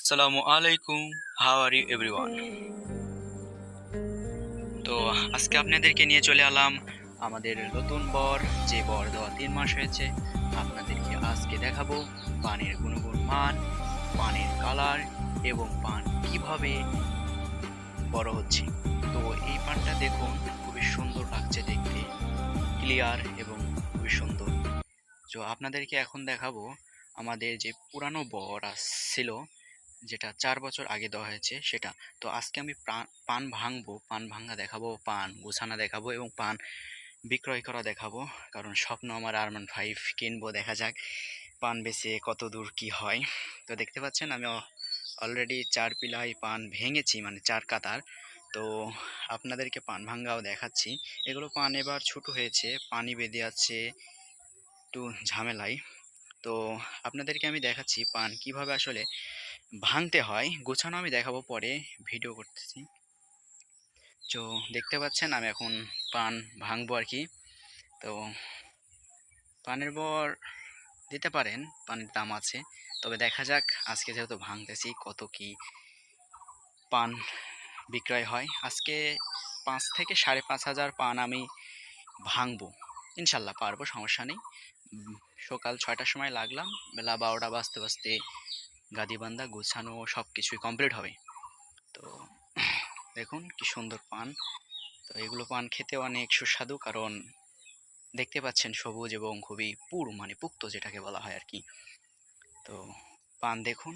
আসসালামু আলাইকুম how are you everyone তো আজকে আপনাদেরকে নিয়ে চলে এলাম আমাদের নতুন বর, যে বর দেওয়া তিন মাস হয়েছে, আপনাদেরকে আজকে দেখাবো পানের গুণগুণ মান, পানের কালার এবং পান কীভাবে বড় হচ্ছে। তো এই পানটা দেখুন, খুবই সুন্দর লাগছে দেখতে ক্লিয়ার এবং খুবই সুন্দর। তো আপনাদেরকে এখন দেখাবো আমাদের যে পুরানো বর ছিল যেটা চার বছর আগে দেওয়া হয়েছে সেটা। তো আজকে আমি পান ভাঙবো, পান ভাঙা দেখাবো, পান গোছানা দেখাবো এবং পান বিক্রয় করা দেখাবো। কারণ স্বপ্ন আমার আরমান ফাইভ কিনবো, দেখা যাক পান বেচে কত দূর কি হয়। তো দেখতে পাচ্ছেন আমি অলরেডি চার পিলাই পান ভেঙেছি মানে চার কাতার। তো আপনাদেরকে পান ভাঙ্গাও দেখাচ্ছি। এগুলো পান এবার ছোট হয়েছে, পানি বেঁধে আছে, একটু ঝামেলায়। তো আপনাদেরকে আমি দেখাচ্ছি পান কীভাবে আসলে ভাঙতে হয়, গোছানো আমি দেখাবো পরে, ভিডিও করতেছি। তো দেখতে পাচ্ছেন আমি এখন পান ভাঙবো আর কি। তো পানের বর দিতে পারেন, পানের দাম আছে, তবে দেখা যাক আজকে যেহেতু ভাঙতেছি কত কি পান বিক্রয় হয়। আজকে পাঁচ থেকে সাড়ে পাঁচ হাজার পান আমি ভাঙবো। ইনশাল্লাহ পারব, সমস্যা নেই। সকাল ছয়টার সময় লাগলাম, বেলা বারোটা বাজতে বাজতে গাদিবান্ধা গোছানো সব কিছুই কমপ্লিট হবে। তো দেখুন কি সুন্দর পান। তো এগুলো পান খেতে অনেক সুস্বাদু কারণ দেখতে পাচ্ছেন সবুজ এবং খুবই পুর মানে পুক্ত যেটাকে বলা হয় আর কি তো পান দেখুন,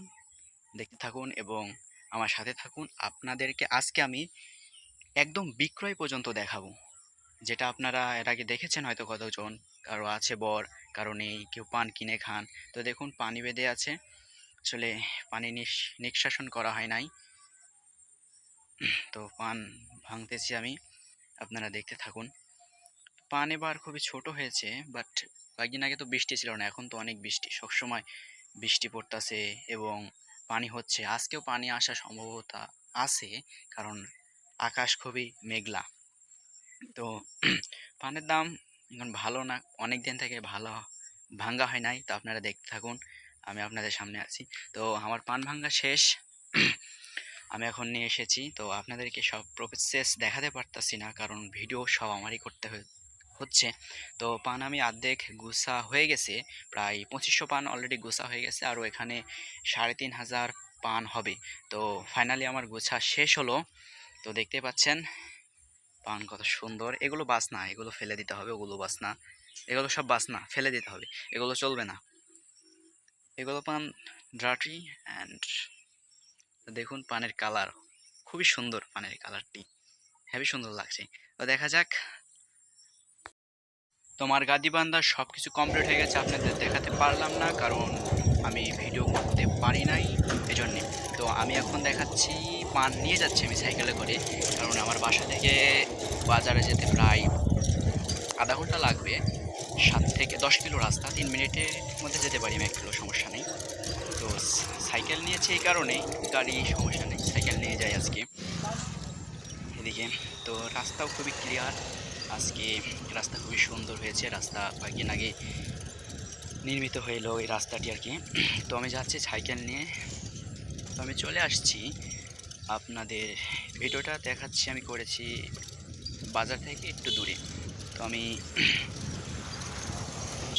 দেখতে থাকুন এবং আমার সাথে থাকুন। আপনাদেরকে আজকে আমি একদম বিক্রয় পর্যন্ত দেখাবো। যেটা আপনারা এর আগে দেখেছেন হয়তো কতজন, কারও আছে বর, কারও নেই, কেউ পান কিনে খান। তো দেখুন পানি বেঁধে আছে। আসলে পানি নিষ্কাশন করা হয় নাই। তো পান ভাঙতেছি আমি। আপনারা দেখতে থাকুন। পান এবার খুবই ছোট হয়েছে, বাট কয়েকদিন আগে তো বৃষ্টি ছিল না, এখন তো অনেক বৃষ্টি। সবসময় বৃষ্টি পড়তেছে এবং পানি হচ্ছে। আজকেও পানি আসার সম্ভাবনা আছে, কারণ আকাশ খুবই মেঘলা। তো পানের দাম এখন ভালো না অনেক দিন থেকে ভালো ভাঙ্গা হয় নাই, তো আপনারা দেখতে থাকুন। আমি আপনাদের সামনে আছি। তো আমার পান ভাঙ্গা শেষ। আমি এখন নিয়ে এসেছি। তো আপনাদেরকে সব প্রসেস দেখাতে পারতাছি না, কারণ ভিডিও সব আমারই করতে হচ্ছে। তো পান আমি অর্ধেক গুছা হয়ে গেছে। প্রায় পঁচিশশো পান অলরেডি গুছা হয়ে গেছে আরও এখানে সাড়ে তিন হাজার পান হবে। তো ফাইনালি আমার গুছা শেষ হলো। তো দেখতে পাচ্ছেন, পান কত সুন্দর। এগুলো বাসনা, এগুলো ফেলে দিতে হবে, ওগুলো বাসনা। এগুলো সব বাসনা, ফেলে দিতে হবে। এগুলো চলবে না। এগুলো পান ড্রাটি অ্যান্ড দেখুন পানের কালার খুবই সুন্দর পানের কালারটি হেবি সুন্দর লাগছে। তো দেখা যাক। তোমার গাদিবান্ধা সব কিছু কমপ্লিট হয়ে গেছে, আপনাদের দেখাতে পারলাম না, কারণ আমি ভিডিও করতে পারি নাই এজন্যে। তো আমি এখন দেখাচ্ছি, পান নিয়ে যাচ্ছি আমি সাইকেলে করে, কারণ আমার বাসা থেকে বাজারে যেতে প্রায় আধা ঘণ্টা লাগবে, সাত দশ কিলো রাস্তা, তিন মিনিটের মধ্যে যেতে পারি আমি, এক কিলো, সমস্যা নেই। তো সাইকেল নিয়েছি এই কারণে গাড়ি সমস্যা নেই, সাইকেল নিয়ে যাই আজকে। এদিকে, তো রাস্তাও খুবই ক্লিয়ার আজকে রাস্তা খুবই সুন্দর হয়েছে, রাস্তা কয়েকদিন আগে নির্মিত হইল এই রাস্তাটি আর কি। তো আমি যাচ্ছি সাইকেল নিয়ে। তো আমি চলে আসছি। আপনাদের ভিডিওটা দেখাচ্ছি, আমি করেছি বাজার থেকে একটু দূরে। তো আমি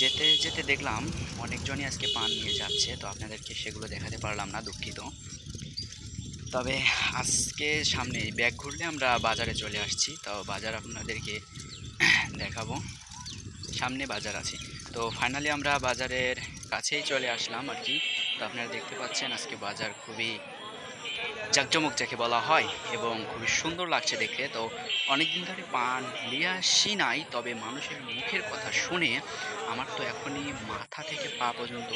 যেতে যেতে দেখলাম অনেকজনই আজকে পান নিয়ে যাচ্ছে, তো আপনাদেরকে সেগুলো দেখাতে পারলাম না, দুঃখিত। তবে আজকে সামনে ব্যাগ ঘুরলে আমরা বাজারে চলে আসছি, তো বাজার আপনাদেরকে দেখাবো। সামনে বাজার আছে। তো ফাইনালি আমরা বাজারের কাছেই চলে আসলাম আর কি। তো আপনারা দেখতে পাচ্ছেন আজকে বাজার খুবই জাঁকজমক যাকে বলা হয় এবং খুবই সুন্দর লাগছে দেখতে। তো অনেকদিন ধরে পান নিয়ে আসি নাই, তবে মানুষের মুখের কথা শুনে আমার তো এখনই মাথা থেকে পা পর্যন্ত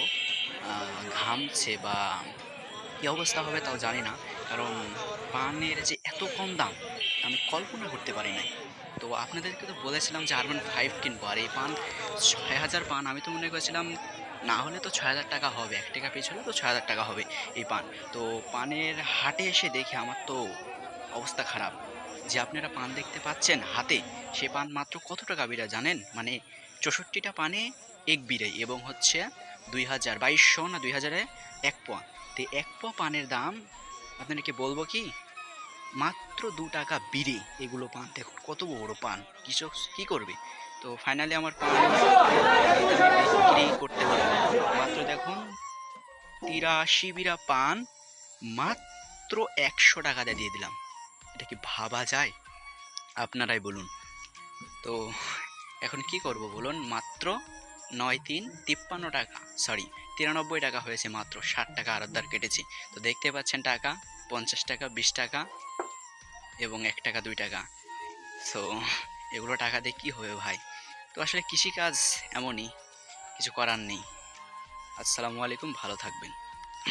ঘামছে বা কী অবস্থা হবে তাও জানি না। কারণ পানের যে এত কম দাম, আমি কল্পনা করতে পারি নাই। তো আপনাদেরকে তো বলেছিলাম যে আরবান ফাইভ কিনবো, আর এই পান ছয় হাজার পান, আমি তো মনে করেছিলাম না হলে তো ছয় হাজার টাকা হবে। এক টাকা পিছ হলে তো ছয় হাজার টাকা হবে এই পান। তো পানের হাটে এসে দেখে আমার তো অবস্থা খারাপ। যে আপনারা পান দেখতে পাচ্ছেন হাতে, সে পান মাত্র কত টাকা বিড়া জানেন? মানে চৌষট্টিটা পানে এক বিড়ে এবং হচ্ছে দুই হাজার বাইশশো না দুই হাজারে এক পোয়া। তো এক পোয়া পানের দাম আপনাদেরকে বলব কি? মাত্র দু টাকা বিড়ি এগুলো পান। দেখুন কত বড় পান। কৃষক কী করবে? তো ফাইনালি আমার বিক্রি করতে হবে। মাত্র দেখুন, তিরাশি বিরা পান, মাত্র একশো টাকাতে দিয়ে দিলাম। এটা কি ভাবা যায়? আপনারাই বলুন। তো এখন কি করব বলুন? মাত্র নয় তিন তিপ্পান্ন টাকা সরি তিরানব্বই টাকা হয়েছে মাত্র, ষাট টাকা আরদার কেটেছি। তো দেখতে পাচ্ছেন টাকা, পঞ্চাশ টাকা, বিশ টাকা এবং এক টাকা, দুই টাকা। সো এগুলো টাকা দিয়ে কী হবে ভাই? তো আসলে কৃষিকাজ এমনই, কিছু করার নেই। আসসালামু আলাইকুম, ভালো থাকবেন।